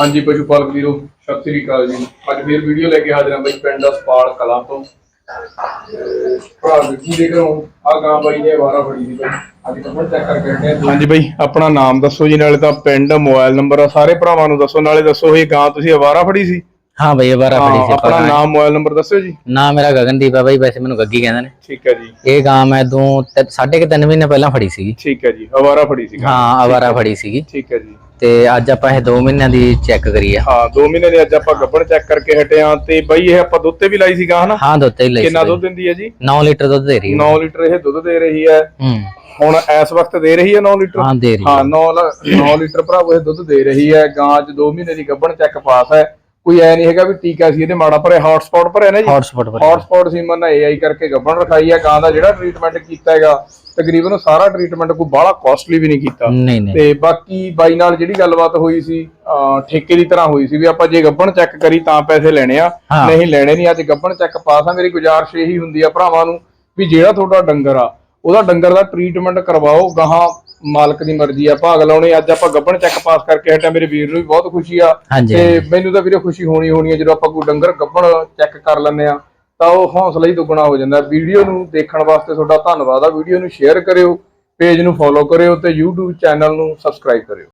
ਹਾਂਜੀ ਪਸ਼ੂ ਪਾਲਕ ਵੀਰੋ, ਸਤਿ ਸ੍ਰੀ ਅਕਾਲ ਜੀ। ਅੱਜ ਫੇਰ ਵੀਡੀਓ ਲੈ ਕੇ ਹਾਜ਼ਰ ਹਾਂ ਬਾਈ ਪਿੰਡ ਸਪਾਲ ਕਲਾਂ ਤੋਂ। ਭਰਾ ਵਿੱਕੀ ਦੇ ਘਰੋਂ ਆ ਗਾਂ ਬਾਈ ਨੇ ਵਾਰਾ ਫੜੀ ਸੀ ਬਾਈ। ਅੱਜ ਕੱਪੜ ਚੈੱਕ ਕਰਕੇ ਹਟੇ ਹਾਂ। ਹਾਂਜੀ ਬਾਈ, ਆਪਣਾ ਨਾਮ ਦੱਸੋ ਜੀ, ਨਾਲੇ ਤਾਂ ਪਿੰਡ, ਮੋਬਾਈਲ ਨੰਬਰ ਆ, ਸਾਰੇ ਭਰਾਵਾਂ ਨੂੰ ਦੱਸੋ, ਨਾਲੇ ਦੱਸੋ ਇਹ ਗਾਂ ਤੁਸੀਂ ਅਵਾਰਾ ਫੜੀ ਸੀ? ਹਾਂ ਬਈ ਬਾਰਾ ਫੜੀ ਹਾਂ, ਸੀ ਆਪਣਾ ਆਪਾਂ ਨਾਮ ਮੋਬਾਈਲ ਨੰਬਰ ਦੱਸਿਓ ਜੀ। ਨਾਮ ਮੇਰਾ ਗਗਨਦੀਪ ਆ ਬਈ ਵੈਸੇ ਮੈਨੂੰ ਗੱਗੀ ਕਹਿੰਦੇ ਨੇ। ਠੀਕ ਹੈ ਜੀ। ਇਹ ਗਾਂ ਮੈਂ ਤੋਂ ਤੇ- ਸਾਢੇ ਕੁ ਤਿੰਨ ਮਹੀਨੇ ਪਹਿਲਾਂ ਫੜੀ ਸੀਗੀ। ਠੀਕ ਹੈ ਜੀ ਅਵਾਰਾ ਫੜੀ ਸੀ ਹਾਂ ਅਵਾਰਾ ਫੜੀ ਸੀਗੀ। ਠੀਕ ਹੈ ਜੀ। ਤੇ ਅੱਜ ਆਪਾਂ ਇਹ 2 ਮਹੀਨਿਆਂ ਦੀ ਚੈੱਕ ਕਰੀ ਆ ਹਾਂ 2 ਮਹੀਨੇ ਦੇ ਅੱਜ ਆਪਾਂ ਗੱਬਣ ਚੈੱਕ ਕਰਕੇ ਹਟੇ ਹਾਂ ਤੇ ਬਾਈ ਇਹ ਆਪਾਂ ਦੁੱਧ ਤੇ ਵੀ ਲਾਈ ਸੀ ਗਾਂ ਹਨਾ? ਹਾਂ ਦੁੱਧ ਹੀ ਲਈ ਕਿੰਨਾ ਦੁੱਧ ਦਿੰਦੀ ਹੈ ਜੀ? 9 ਲੀਟਰ ਦੁੱਧ ਦੇ ਰਹੀ ਹੈ। 9 ਲੀਟਰ ਇਹ ਦੁੱਧ ਦੇ ਰਹੀ ਹੈ। ਹੂੰ। ਹੁਣ ਇਸ ਵਕਤ ਦੇ ਰਹੀ ਹੈ 9 ਲੀਟਰ? ਹਾਂ ਦੇ ਰਹੀ ਹਾਂ। 9 9 ਲੀਟਰ ਭਰਾਵੋ ਇਹ ਦੁੱਧ ਦੇ ਰਹੀ ਹੈ। ਗਾਂ ਅੱਜ 2 ਮਹੀਨੇ ਦੀ ਗੱਭਣ ਚੈੱਕ ਪਾਸ ਹੈ। ਕੋਈ ਐ ਨਹੀਂ ਹੈਗਾ ਵੀ ਟੀਕਾ ਸੀ ਇਹਦੇ ਮਾੜਾ ਭਰਿਆ ਹੌਟਸਪੌਟ ਭਰਿਆ ਨਾ ਜੀ? ਹੌਟਸਪੌਟ ਪਰ ਹੌਟਸਪੌਟ ਸੀਮਨ ਨੇ ਏਆਈ ਕਰਕੇ ਗੱਭਣ ਰਖਾਈ ਹੈ ਗਾਂ ਦਾ ਜਿਹੜਾ ਟ੍ਰੀਟਮੈਂਟ ਕੀਤਾ ਹੈਗਾ ਤਕਰੀਬਨ ਸਾਰਾ ਟ੍ਰੀਟਮੈਂਟ ਕੋਈ ਬਾਹਲਾ ਕਾਸਟਲੀ ਵੀ ਨਹੀਂ ਕੀਤਾ। ਨਹੀਂ ਨਹੀਂ। ਤੇ ਬਾਕੀ ਬਾਈ ਨਾਲ ਜਿਹੜੀ ਗੱਲਬਾਤ ਹੋਈ ਸੀ ਠੇਕੇ ਦੀ ਤਰ੍ਹਾਂ ਹੋਈ ਸੀ ਵੀ ਆਪਾਂ ਜੇ ਗੱਭਣ ਚੈੱਕ ਕਰੀ ਤਾਂ ਪੈਸੇ ਲੈਣੇ ਆ। ਨਹੀਂ ਲੈਣੇ ਨਹੀਂ ਅੱਜ ਗੱਭਣ ਚੈੱਕ ਪਾਸ ਮੇਰੀ ਗੁਜ਼ਾਰਿਸ਼ ਇਹੀ ਹੁੰਦੀ ਆ ਭਰਾਵਾਂ ਨੂੰ ਵੀ ਜਿਹੜਾ ਤੁਹਾਡਾ ਡੰਗਰ ਆ ਉਹਦਾ ਡੰਗਰ ਦਾ ਟ੍ਰੀਟਮੈਂਟ ਕਰਵਾਓ ਗਾਹਾਂ ਮਾਲਕ ਦੀ ਮਰਜ਼ੀ ਆ ਭਾਗ ਲਾਉਣੇ ਅੱਜ ਆਪਾਂ ਗੱਭਣ ਚੈੱਕ ਪਾਸ ਕਰਕੇ ਹਟਿਆ ਮੇਰੇ ਵੀਰ ਨੂੰ ਵੀ ਬਹੁਤ ਖੁਸ਼ੀ ਆ। ਹਾਂਜੀ ਤੇ ਮੈਨੂੰ ਤਾਂ ਵੀਰੇ ਖੁਸ਼ੀ ਹੋਣੀ ਹੋਣੀ ਹੈ ਜਦੋਂ ਆਪਾਂ ਕੋਈ ਡੰਗਰ ਗੱਭਣ ਚੈੱਕ ਕਰ ਲੈਂਦੇ ਆ ਤਾਂ ਉਹ ਹੌਸਲਾ ਹੀ ਦੁੱਗਣਾ ਹੋ ਜਾਂਦਾ। ਵੀਡੀਓ ਨੂੰ ਦੇਖਣ ਵਾਸਤੇ ਤੁਹਾਡਾ ਧੰਨਵਾਦ ਆ ਵੀਡੀਓ ਨੂੰ ਸ਼ੇਅਰ ਕਰਿਓ ਪੇਜ ਨੂੰ ਫੋਲੋ ਕਰਿਓ ਤੇ YouTube ਚੈਨਲ ਨੂੰ ਸਬਸਕ੍ਰਾਈਬ ਕਰਿਓ।